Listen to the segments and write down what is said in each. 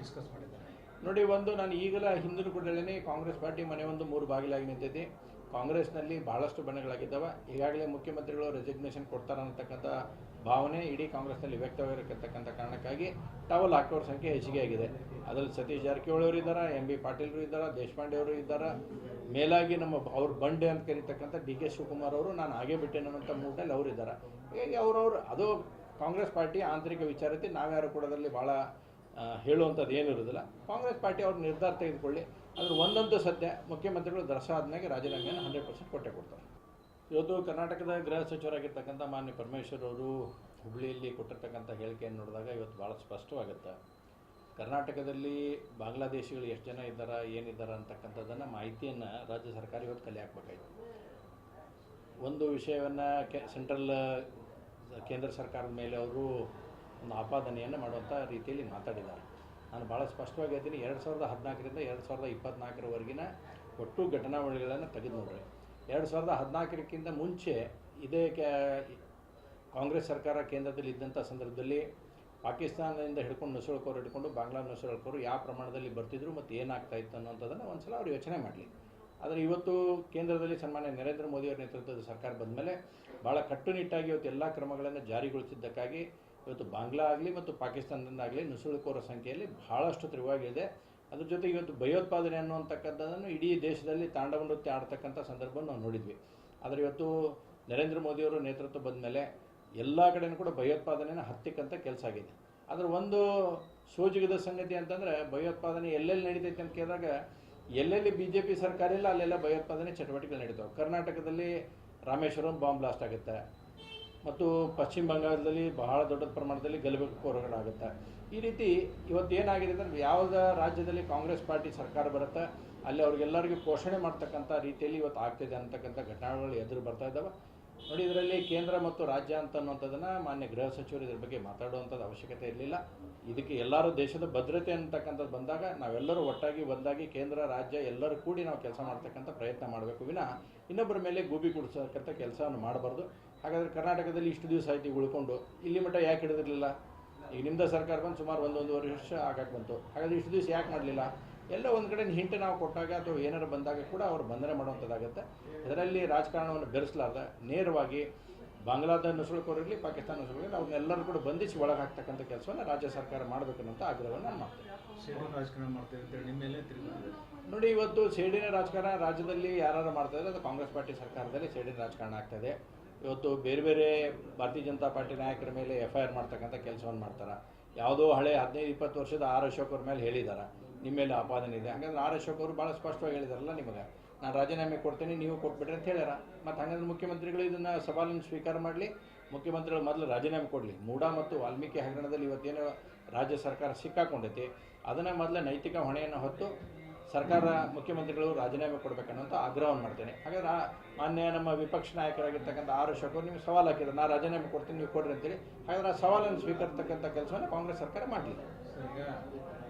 Discuss ಮಾಡಿದ್ದಾರೆ. ನೋಡಿ, ಒಂದು ನಾನು ಈಗಲೇ ಹಿಂದಿನ ಕೂಡ ಕಾಂಗ್ರೆಸ್ ಪಾರ್ಟಿ ಮನೆ ಒಂದು ಮೂರು ಬಾಗಿಲಾಗಿ ನಿಂತೈತಿ. ಕಾಂಗ್ರೆಸ್ನಲ್ಲಿ ಬಹಳಷ್ಟು ಬಣಗಳಾಗಿದ್ದಾವೆ ಈಗಾಗಲೇ ಮುಖ್ಯಮಂತ್ರಿಗಳು ರೆಸಿಗ್ನೇಷನ್ ಕೊಡ್ತಾರೆ ಅನ್ನತಕ್ಕಂಥ ಭಾವನೆ ಇಡೀ ಕಾಂಗ್ರೆಸ್ನಲ್ಲಿ ವ್ಯಕ್ತವಾಗಿರತಕ್ಕಂಥ ಕಾರಣಕ್ಕಾಗಿ ಟವಲ್ ಹಾಕೋರ ಸಂಖ್ಯೆ ಹೆಚ್ಚಿಗೆ ಆಗಿದೆ. ಅದರಲ್ಲಿ ಸತೀಶ್ ಜಾರಕಿಹೊಳಿ ಅವರು ಇದ್ದಾರೆ, ಎಂ ಬಿ ಪಾಟೀಲ್ರು ಇದ್ದಾರೆ, ದೇಶಪಾಂಡೆ ಅವರು ಇದ್ದಾರೆ, ಮೇಲಾಗಿ ನಮ್ಮ ಅವ್ರ ಬಂಡೆ ಅಂತ ಕರೀತಕ್ಕಂಥ ಡಿ ಕೆ ಶಿವಕುಮಾರ್ ಅವರು ನಾನು ಹಾಗೆ ಬಿಟ್ಟೆ ಅನ್ನೋಂಥ ಮೂಡಲ್ಲಿ ಅವರಿದ್ದಾರೆ ಹೀಗಾಗಿ ಅವ್ರವ್ರು ಅದು ಕಾಂಗ್ರೆಸ್ ಪಾರ್ಟಿ ಆಂತರಿಕ ವಿಚಾರತೆ ನಾವ್ಯಾರು ಕೂಡ ಅದರಲ್ಲಿ ಭಾಳ ಹೇಳುವಂಥದ್ದು ಏನು ಇರೋದಿಲ್ಲ ಕಾಂಗ್ರೆಸ್ ಪಾರ್ಟಿ ಅವ್ರ ನಿರ್ಧಾರ ತೆಗೆದುಕೊಳ್ಳಿ. ಅದ್ರ ಒಂದೊಂದು ಸತ್ಯ ಮುಖ್ಯಮಂತ್ರಿಗಳು ದರ್ಶ ಆದ್ಮೇಲೆ ರಾಜೀನಾಮೆಯನ್ನು ಹಂಡ್ರೆಡ್ ಪರ್ಸೆಂಟ್ ಕೊಟ್ಟೆ ಕೊಡ್ತಾರೆ. ಇವತ್ತು ಕರ್ನಾಟಕದ ಗೃಹ ಸಚಿವರಾಗಿರ್ತಕ್ಕಂಥ ಮಾನ್ಯ ಪರಮೇಶ್ವರ್ ಅವರು ಹುಬ್ಳಿಯಲ್ಲಿ ಕೊಟ್ಟಿರ್ತಕ್ಕಂಥ ಹೇಳಿಕೆಯನ್ನು ನೋಡಿದಾಗ ಇವತ್ತು ಭಾಳ ಸ್ಪಷ್ಟವಾಗುತ್ತೆ. ಕರ್ನಾಟಕದಲ್ಲಿ ಬಾಂಗ್ಲಾದೇಶಿಗಳು ಎಷ್ಟು ಜನ ಇದ್ದಾರೆ, ಏನಿದ್ದಾರೆ ಅಂತಕ್ಕಂಥದ್ದನ್ನು ಮಾಹಿತಿಯನ್ನು ರಾಜ್ಯ ಸರ್ಕಾರ ಇವತ್ತು ಕಲೆ ಹಾಕಬೇಕಾಯ್ತು. ಒಂದು ವಿಷಯವನ್ನು ಕೆ, ಸೆಂಟ್ರಲ್ ಕೇಂದ್ರ ಸರ್ಕಾರದ ಮೇಲೆ ಅವರು ಒಂದು ಆಪಾದನೆಯನ್ನು ಮಾಡುವಂಥ ರೀತಿಯಲ್ಲಿ ಮಾತಾಡಿದ್ದಾರೆ. ನಾನು ಭಾಳ ಸ್ಪಷ್ಟವಾಗಿ ಹೇಳ್ತೀನಿ, ಎರಡು ಸಾವಿರದ ಹದಿನಾಲ್ಕರಿಂದ ಎರಡು ಸಾವಿರದ ಇಪ್ಪತ್ನಾಲ್ಕರವರೆಗಿನ ಒಟ್ಟು ಘಟನಾವಳಿಗಳನ್ನು ತೆಗೆದು ನೋಡ್ರಿ. ಎರಡು ಸಾವಿರದ ಹದಿನಾಲ್ಕರಕ್ಕಿಂತ ಮುಂಚೆ ಇದೇ ಕ್ಯಾ ಕಾಂಗ್ರೆಸ್ ಸರ್ಕಾರ ಕೇಂದ್ರದಲ್ಲಿ ಇದ್ದಂಥ ಸಂದರ್ಭದಲ್ಲಿ ಪಾಕಿಸ್ತಾನದಿಂದ ಹಿಡ್ಕೊಂಡು ನುಸುಳ್ಕೋರು ಹಿಡ್ಕೊಂಡು ಬಾಂಗ್ಲಾ ನುಸುಳ್ಕೋರು ಯಾವ ಪ್ರಮಾಣದಲ್ಲಿ ಬರ್ತಿದ್ರು ಮತ್ತು ಏನಾಗ್ತಾ ಇತ್ತು ಅನ್ನೋಂಥದ್ದನ್ನು ಒಂದು ಸಲ ಅವ್ರು ಯೋಚನೆ ಮಾಡಲಿ. ಆದರೆ ಇವತ್ತು ಕೇಂದ್ರದಲ್ಲಿ ಸನ್ಮಾನ್ಯ ನರೇಂದ್ರ ಮೋದಿಯವರ ನೇತೃತ್ವದ ಸರ್ಕಾರ ಬಂದ ಮೇಲೆ ಭಾಳ ಕಟ್ಟುನಿಟ್ಟಾಗಿ ಇವತ್ತು ಎಲ್ಲ ಕ್ರಮಗಳನ್ನು ಜಾರಿಗೊಳಿಸಿದ್ದಕ್ಕಾಗಿ ಇವತ್ತು ಬಾಂಗ್ಲಾ ಆಗಲಿ ಮತ್ತು ಪಾಕಿಸ್ತಾನದಿಂದ ಆಗಲಿ ನುಸುಳುಕೋರ ಸಂಖ್ಯೆಯಲ್ಲಿ ಭಾಳಷ್ಟು ತಿರುವಾಗಿದೆ. ಅದ್ರ ಜೊತೆಗೆ ಇವತ್ತು ಭಯೋತ್ಪಾದನೆ ಅನ್ನುವಂಥಕ್ಕಂಥದ್ದನ್ನು ಇಡೀ ದೇಶದಲ್ಲಿ ತಾಂಡವ ನೃತ್ಯ ಆಡ್ತಕ್ಕಂಥ ಸಂದರ್ಭವನ್ನು ನಾವು ನೋಡಿದ್ವಿ. ಆದರೆ ಇವತ್ತು ನರೇಂದ್ರ ಮೋದಿಯವರು ನೇತೃತ್ವ ಬಂದ ಮೇಲೆ ಎಲ್ಲ ಕಡೆನೂ ಕೂಡ ಭಯೋತ್ಪಾದನೆನ ಹತ್ತಿಕ್ಕಂಥ ಕೆಲಸ ಆಗಿದೆ. ಆದರೆ ಒಂದು ಸೋಜಿಗದ ಸಂಗತಿ ಅಂತಂದರೆ ಭಯೋತ್ಪಾದನೆ ಎಲ್ಲೆಲ್ಲಿ ನಡೀತೈತೆ ಅಂತ ಕೇಳಿದಾಗ ಎಲ್ಲೆಲ್ಲಿ ಬಿ ಜೆ ಪಿ ಸರ್ಕಾರ ಇಲ್ಲ, ಅಲ್ಲೆಲ್ಲ ಭಯೋತ್ಪಾದನೆ ಚಟುವಟಿಕೆಗಳು ನಡೀತಾವೆ. ಕರ್ನಾಟಕದಲ್ಲಿ ರಾಮೇಶ್ವರಂ ಬಾಂಬ್ ಬ್ಲಾಸ್ಟ್ ಆಗುತ್ತೆ. ಮತ್ತು ಪಶ್ಚಿಮ ಬಂಗಾಳದಲ್ಲಿ ಬಹಳ ದೊಡ್ಡ ಪ್ರಮಾಣದಲ್ಲಿ ಗಲಭೆ ಹೋರಾಟ ಈ ರೀತಿ ಇವತ್ತು ಏನಾಗಿದೆ ಅಂದರೆ ಯಾವುದ ರಾಜ್ಯದಲ್ಲಿ ಕಾಂಗ್ರೆಸ್ ಪಾರ್ಟಿ ಸರ್ಕಾರ ಬರುತ್ತೆ, ಅಲ್ಲಿ ಅವ್ರಿಗೆಲ್ಲರಿಗೂ ಪೋಷಣೆ ಮಾಡ್ತಕ್ಕಂಥ ರೀತಿಯಲ್ಲಿ ಇವತ್ತು ಆಗ್ತಿದೆ ಅಂತಕ್ಕಂಥ ಘಟನೆಗಳು ಎದುರು ಬರ್ತಾ ಇದ್ದಾವೆ. ನೋಡಿ, ಇದರಲ್ಲಿ ಕೇಂದ್ರ ಮತ್ತು ರಾಜ್ಯ ಅಂತ ಅನ್ನುವಂಥದ್ದನ್ನು ಮಾನ್ಯ ಗೃಹ ಸಚಿವರು ಇದ್ರ ಬಗ್ಗೆ ಮಾತಾಡುವಂಥದ್ದು ಅವಶ್ಯಕತೆ ಇರಲಿಲ್ಲ. ಇದಕ್ಕೆ ಎಲ್ಲರೂ ದೇಶದ ಭದ್ರತೆ ಅಂತಕ್ಕಂಥದ್ದು ಬಂದಾಗ ನಾವೆಲ್ಲರೂ ಒಟ್ಟಾಗಿ ಬಂದಾಗಿ ಕೇಂದ್ರ, ರಾಜ್ಯ ಎಲ್ಲರೂ ಕೂಡಿ ನಾವು ಕೆಲಸ ಮಾಡ್ತಕ್ಕಂಥ ಪ್ರಯತ್ನ ಮಾಡಬೇಕು ವಿನ ಇನ್ನೊಬ್ಬರ ಮೇಲೆ ಗೂಬಿ ಕೊಡಿಸತಕ್ಕಂಥ ಕೆಲಸವನ್ನು ಮಾಡಬಾರ್ದು. ಹಾಗಾದರೆ ಕರ್ನಾಟಕದಲ್ಲಿ ಇಷ್ಟು ದಿವಸ ಆಯ್ತು ಉಳ್ಕೊಂಡು, ಇಲ್ಲಿ ಮಟ್ಟ ಯಾಕೆ ಹಿಡಿದಿರಲಿಲ್ಲ? ಈಗ ನಿಮ್ಮದ ಸರ್ಕಾರ ಬಂದು ಸುಮಾರು ಒಂದು ಒಂದೂವರೆ ವರ್ಷ ಆಗಕ್ಕೆ ಬಂತು. ಹಾಗಾದರೆ ಇಷ್ಟು ದಿವಸ ಯಾಕೆ ಮಾಡಲಿಲ್ಲ? ಎಲ್ಲ ಒಂದು ಕಡೆ ಹಿಂಟ್ ನಾವು ಕೊಟ್ಟಾಗ ಅಥವಾ ಏನಾರು ಬಂದಾಗ ಕೂಡ ಅವರು ಬಂಧನೆ ಮಾಡುವಂಥದ್ದಾಗುತ್ತೆ. ಇದರಲ್ಲಿ ರಾಜಕಾರಣವನ್ನು ಬೆರೆಸಲಾರ್ದ ನೇರವಾಗಿ ಬಾಂಗ್ಲಾದ ನುಸುಳುಕೋರಿರಲಿ ಪಾಕಿಸ್ತಾನ ನುಸುಳಿರಲಿ ಅವ್ರನ್ನೆಲ್ಲರೂ ಕೂಡ ಬಂಧಿಸಿ ಒಳಗೆ ಹಾಕ್ತಕ್ಕಂಥ ಕೆಲಸವನ್ನು ರಾಜ್ಯ ಸರ್ಕಾರ ಮಾಡಬೇಕು ಮಾಡಬೇಕನ್ನೋಂಥ ಆಗ್ರಹವನ್ನು ನಾನು ಮಾಡ್ತೇನೆ. ನೋಡಿ ಇವತ್ತು ಸೇಡಿನ ರಾಜಕಾರಣ ರಾಜ್ಯದಲ್ಲಿ ಯಾರು ಮಾಡ್ತಾ ಇದ್ದಾರೆ ಅದು ಕಾಂಗ್ರೆಸ್ ಪಾರ್ಟಿ ಸರ್ಕಾರದಲ್ಲಿ ಸೇಡಿನ ರಾಜಕಾರಣ ಆಗ್ತಾ ಇದೆ ಇವತ್ತು ಬೇರೆ ಬೇರೆ ಭಾರತೀಯ ಜನತಾ ಪಾರ್ಟಿ ನಾಯಕರ ಮೇಲೆ ಎಫ್ ಐ ಆರ್ ಮಾಡ್ತಕ್ಕಂಥ ಕೆಲಸವನ್ನು ಮಾಡ್ತಾರೆ. ಯಾವುದೋ ಹಳೆ ಹದಿನೈದು, ಇಪ್ಪತ್ತು ವರ್ಷದ ಆರ್ ಅವ್ರ ಮೇಲೆ ಹೇಳಿದ್ದಾರೆ ನಿಮ್ಮ ಮೇಲೆ ಆಪಾದನೆ ಇದೆ. ಹಾಗಾದ್ರೆ ಆರ್ ಅವರು ಭಾಳ ಸ್ಪಷ್ಟವಾಗಿ ಹೇಳಿದಾರಲ್ಲ ನಿಮಗೆ. ನಾನು ರಾಜೀನಾಮೆ ಕೊಡ್ತೀನಿ, ನೀವು ಕೊಟ್ಬಿಟ್ರಿ ಅಂತ ಹೇಳ್ಯಾರ. ಮತ್ತು ಹಂಗಂದ್ರೆ ಮುಖ್ಯಮಂತ್ರಿಗಳು ಇದನ್ನು ಸವಾಲನ್ನು ಸ್ವೀಕಾರ ಮಾಡಲಿ. ಮುಖ್ಯಮಂತ್ರಿಗಳು ಮೊದಲು ರಾಜೀನಾಮೆ ಕೊಡಲಿ. ಮೂಡಾ ಮತ್ತು ವಾಲ್ಮೀಕಿ ಹಗರಣದಲ್ಲಿ ಇವತ್ತೇನು ರಾಜ್ಯ ಸರ್ಕಾರ ಸಿಕ್ಕಾಕೊಂಡೈತಿ. ಅದನ್ನು ಮೊದಲು ನೈತಿಕ ಹೊಣೆಯನ್ನು ಹೊತ್ತು ಸರ್ಕಾರ ಮುಖ್ಯಮಂತ್ರಿಗಳು ರಾಜೀನಾಮೆ ಕೊಡಬೇಕನ್ನೋಂಥ ಆಗ್ರಹವನ್ನು ಮಾಡ್ತೇನೆ. ಹಾಗಾದ್ರೆ ಮಾನ್ಯ ನಮ್ಮ ವಿಪಕ್ಷ ನಾಯಕರಾಗಿರ್ತಕ್ಕಂಥ ಆರು ಅಶೋಕ್ ನಿಮ್ಗೆ ಸವಾಲು ಹಾಕಿದ್ರು ನಾನು ರಾಜೀನಾಮೆ ಕೊಡ್ತೀನಿ, ನೀವು ಕೊಡ್ರಿ ಅಂತೇಳಿ. ಹಾಗಾದ್ರೆ ಆ ಸವಾಲನ್ನು ಸ್ವೀಕರಿಸ್ತಕ್ಕಂಥ ಕೆಲಸವನ್ನು ಕಾಂಗ್ರೆಸ್ ಸರ್ಕಾರ ಮಾಡಲಿಲ್ಲ. ಈಗ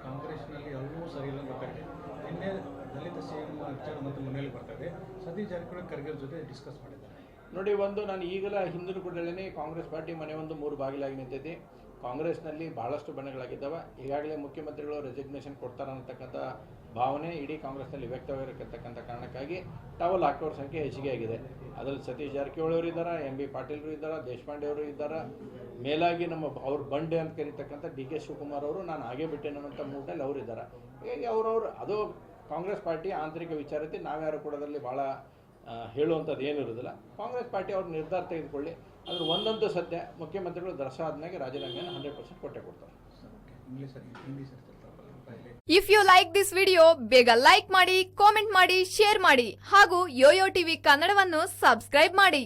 ಕಾಂಗ್ರೆಸ್ನಲ್ಲಿ ಎಲ್ಲವೂ ಸರಿ ಇಲ್ಲ ಗೊತ್ತಾಗಿದೆ ನಿನ್ನೆ ದಲಿತ ಸಿ ಎಂ ವಿಚಾರ ಮತ್ತು ಮುನ್ನೆಲೆ ಬರ್ತದೆ ಸತೀಶ್ ಜಾರಕಿಹೊಳಿ ಖರ್ಗೆ ಜೊತೆ ಡಿಸ್ಕಸ್ ಮಾಡಿದ್ದಾರೆ. ನೋಡಿ, ಒಂದು ನಾನು ಈಗಲೇ ಹಿಂದಿನ ಕೂಡ ಹೇಳಿನಿ ಕಾಂಗ್ರೆಸ್ ಪಾರ್ಟಿ ಮನೆ ಒಂದು ಮೂರು ಬಾಗಿಲಾಗಿ ನಿಂತೈತಿ. ಕಾಂಗ್ರೆಸ್ನಲ್ಲಿ ಬಹಳಷ್ಟು ಬಣಗಳಾಗಿದ್ದಾವೆ. ಈಗಾಗಲೇ ಮುಖ್ಯಮಂತ್ರಿಗಳು ರೆಸಿಗ್ನೇಷನ್ ಕೊಡ್ತಾರೆ ಅನ್ನತಕ್ಕಂಥ ಭಾವನೆ ಇಡೀ ಕಾಂಗ್ರೆಸ್ನಲ್ಲಿ ವ್ಯಕ್ತವಾಗಿರತಕ್ಕಂಥ ಕಾರಣಕ್ಕಾಗಿ ಟವಲ್ ಹಾಕೋರ ಸಂಖ್ಯೆ ಹೆಚ್ಚಿಗೆ ಆಗಿದೆ. ಅದರಲ್ಲಿ ಸತೀಶ್ ಜಾರಕಿಹೊಳಿ ಅವರು ಇದ್ದಾರೆ, ಎಂ ಬಿ ಪಾಟೀಲ್ರು ಇದ್ದಾರೆ, ದೇಶಪಾಂಡೆ ಅವರು ಇದ್ದಾರೆ, ಮೇಲಾಗಿ ನಮ್ಮ ಅವ್ರ ಬಂಡೆ ಅಂತ ಕರೀತಕ್ಕಂಥ ಡಿ ಕೆ ಶಿವಕುಮಾರ್ ಅವರು ನಾನು ಹಾಗೆ ಬಿಟ್ಟೇನೆ ಅನ್ನೋಂಥ ಮೂಡಲ್ಲಿ ಅವರು ಇದ್ದಾರೆ. ಹೀಗಾಗಿ ಅವ್ರವ್ರು ಅದು ಕಾಂಗ್ರೆಸ್ ಪಾರ್ಟಿ ಆಂತರಿಕ ವಿಚಾರತೆ, ನಾವ್ಯಾರು ಕೂಡ ಅದರಲ್ಲಿ ಭಾಳ ಹೇಳುವಂಥದ್ದು ಏನಿರೋದಿಲ್ಲ ಕಾಂಗ್ರೆಸ್ ಪಾರ್ಟಿ ಅವ್ರ ನಿರ್ಧಾರ ತೆಗೆದುಕೊಳ್ಳಿ. ಅದ್ರ ಒಂದೊಂದು ಸತ್ಯ ಮುಖ್ಯಮಂತ್ರಿಗಳು ದಸರಾ ಆದ್ಮೇಲೆ ರಾಜೀನಾಮೆಯನ್ನು ಹಂಡ್ರೆಡ್ ಪರ್ಸೆಂಟ್ ಕೊಟ್ಟೆ ಕೊಡ್ತಾರೆ. If you like this video ಬೇಗ ಲೈಕ್ ಮಾಡಿ ಕಾಮೆಂಟ್ ಮಾಡಿ ಶೇರ್ ಮಾಡಿ ಹಾಗೂ ಯೋಯೋ ಟಿವಿ ಕನ್ನಡವನ್ನು ಸಬ್ಸ್ಕ್ರೈಬ್ ಮಾಡಿ.